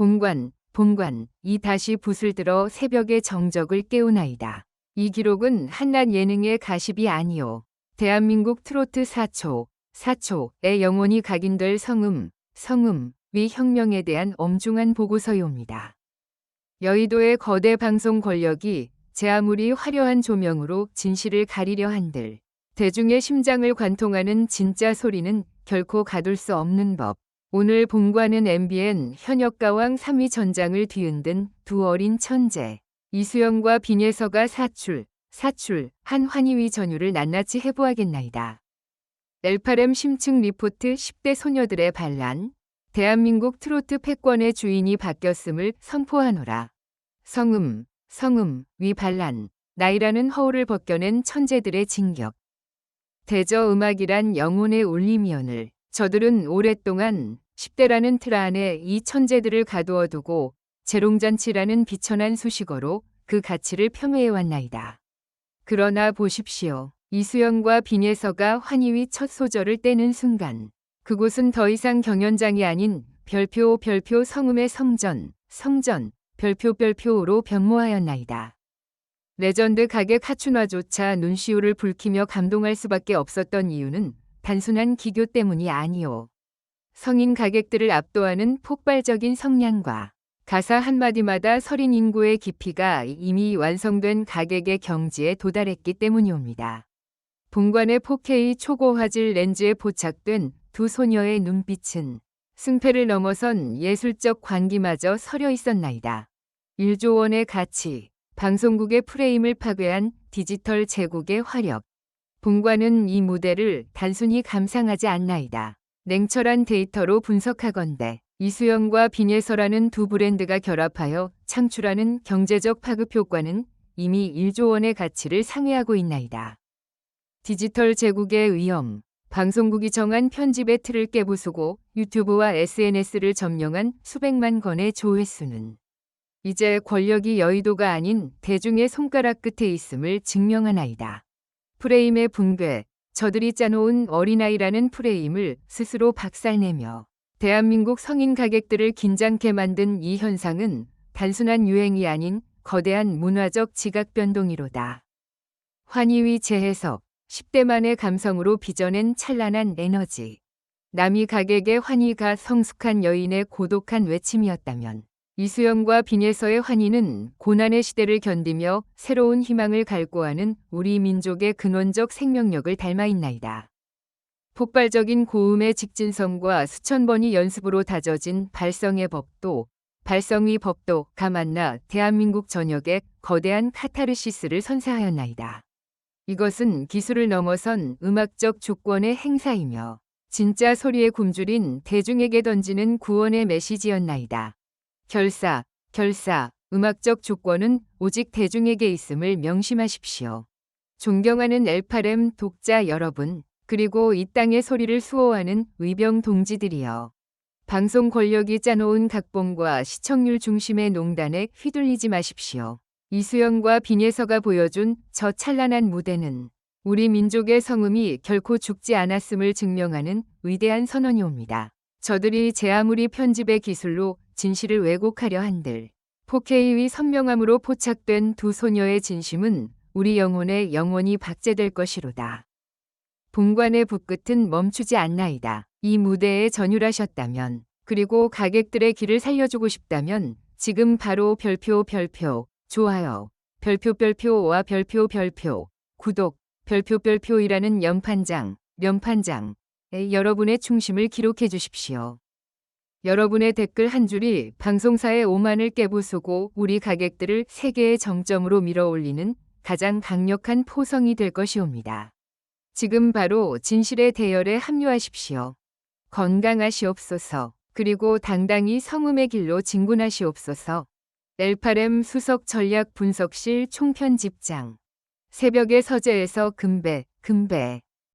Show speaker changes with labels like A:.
A: 본관, 본관, 이 다시 붓을 들어 새벽의 정적을 깨우나이다. 이 기록은 한낱 예능의 가십이 아니오. 대한민국 트로트 사초, 사초의 영혼이 각인될 성음, 성음, 위 혁명에 대한 엄중한 보고서요입니다. 여의도의 거대 방송 권력이 제 아무리 화려한 조명으로 진실을 가리려 한들 대중의 심장을 관통하는 진짜 소리는 결코 가둘 수 없는 법. 오늘 본관은 MBN 현역가왕 3위 전장을 뒤흔든 두 어린 천재 이수영과 빈예서가 사출, 사출, 한 환희위 전율을 낱낱이 해보하겠나이다. 넬파렘 심층 리포트 10대 소녀들의 반란, 대한민국 트로트 패권의 주인이 바뀌었음을 선포하노라. 성음, 성음, 위 반란, 나이라는 허울을 벗겨낸 천재들의 진격. 대저 음악이란 영혼의 울림이언을 저들은 오랫동안 10대라는 틀 안에 이 천재들을 가두어 두고 재롱잔치라는 비천한 수식어로 그 가치를 폄훼해 왔나이다. 그러나 보십시오. 이수영과 빈예서가 환희위 첫 소절을 떼는 순간 그곳은 더 이상 경연장이 아닌 별표 별표 성음의 성전, 성전, 별표 별표로 변모하였나이다. 레전드 가게 카춘화조차 눈시울을 붉히며 감동할 수밖에 없었던 이유는 단순한 기교 때문이 아니오. 성인 가객들을 압도하는 폭발적인 성량과 가사 한마디마다 서린 인구의 깊이가 이미 완성된 가객의 경지에 도달했기 때문이옵니다. 본관의 4K 초고화질 렌즈에 포착된 두 소녀의 눈빛은 승패를 넘어선 예술적 광기마저 서려 있었나이다. 1조 원의 가치, 방송국의 프레임을 파괴한 디지털 제국의 화력. 본관은 이 무대를 단순히 감상하지 않나이다. 냉철한 데이터로 분석하건대 이수영과 빈예서라는 두 브랜드가 결합하여 창출하는 경제적 파급 효과는 이미 1조 원의 가치를 상회하고 있나이다. 디지털 제국의 위험, 방송국이 정한 편집의 틀을 깨부수고 유튜브와 SNS를 점령한 수백만 건의 조회수는 이제 권력이 여의도가 아닌 대중의 손가락 끝에 있음을 증명하나이다. 프레임의 붕괴, 저들이 짜놓은 어린아이라는 프레임을 스스로 박살내며 대한민국 성인 가객들을 긴장케 만든 이 현상은 단순한 유행이 아닌 거대한 문화적 지각 변동이로다. 환희위 재해석, 10대만의 감성으로 빚어낸 찬란한 에너지. 남이 가객의 환희가 성숙한 여인의 고독한 외침이었다면 이수영과 빈예서의 환희는 고난의 시대를 견디며 새로운 희망을 갈구하는 우리 민족의 근원적 생명력을 닮아 있나이다. 폭발적인 고음의 직진성과 수천 번이 연습으로 다져진 발성의 법도, 발성의 법도가 만나 대한민국 전역에 거대한 카타르시스를 선사하였나이다. 이것은 기술을 넘어선 음악적 주권의 행사이며 진짜 소리의 굶주린 대중에게 던지는 구원의 메시지였나이다. 결사, 결사, 음악적 주권은 오직 대중에게 있음을 명심하십시오. 존경하는 엘파렘 독자 여러분, 그리고 이 땅의 소리를 수호하는 의병 동지들이여. 방송 권력이 짜놓은 각본과 시청률 중심의 농단에 휘둘리지 마십시오. 이수영과 빈예서가 보여준 저 찬란한 무대는 우리 민족의 성음이 결코 죽지 않았음을 증명하는 위대한 선언이옵니다. 저들이 제 아무리 편집의 기술로 진실을 왜곡하려 한들 4K의 선명함으로 포착된 두 소녀의 진심은 우리 영혼에 영원히 박제될 것이로다. 본관의 붓끝은 멈추지 않나이다. 이 무대에 전율하셨다면 그리고 가객들의 길을 살려주고 싶다면 지금 바로 별표 별표 좋아요 별표 별표와 별표 별표 구독 별표 별표이라는 연판장 연판장에 여러분의 충심을 기록해 주십시오. 여러분의 댓글 한 줄이 방송사의 오만을 깨부수고 우리 가객들을 세계의 정점으로 밀어올리는 가장 강력한 포성이 될 것이옵니다. 지금 바로 진실의 대열에 합류하십시오. 건강하시옵소서. 그리고 당당히 성음의 길로 진군하시옵소서. 엘파렘 수석 전략 분석실 총편집장. 새벽의 서재에서 금배, 금배.